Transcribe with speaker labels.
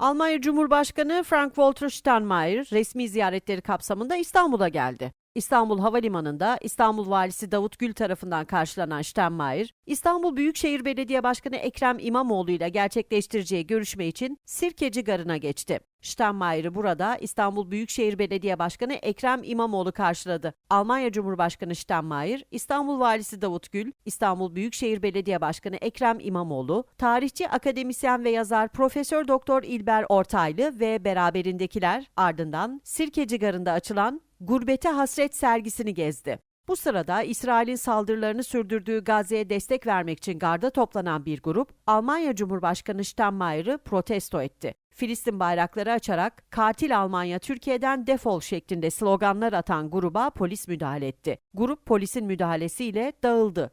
Speaker 1: Almanya Cumhurbaşkanı Frank-Walter Steinmeier resmi ziyaretleri kapsamında İstanbul'a geldi. İstanbul Havalimanı'nda İstanbul Valisi Davut Gül tarafından karşılanan Steinmeier, İstanbul Büyükşehir Belediye Başkanı Ekrem İmamoğlu ile gerçekleştireceği görüşme için Sirkeci Garı'na geçti. Steinmeier'i burada İstanbul Büyükşehir Belediye Başkanı Ekrem İmamoğlu karşıladı. Almanya Cumhurbaşkanı Steinmeier, İstanbul Valisi Davut Gül, İstanbul Büyükşehir Belediye Başkanı Ekrem İmamoğlu, tarihçi, akademisyen ve yazar Profesör Doktor İlber Ortaylı ve beraberindekiler ardından Sirkeci Garı'nda açılan Gurbete Hasret sergisini gezdi. Bu sırada İsrail'in saldırılarını sürdürdüğü Gazze'ye destek vermek için garda toplanan bir grup, Almanya Cumhurbaşkanı Steinmeier'ı protesto etti. Filistin bayrakları açarak katil Almanya Türkiye'den defol şeklinde sloganlar atan gruba polis müdahale etti. Grup polisin müdahalesiyle dağıldı.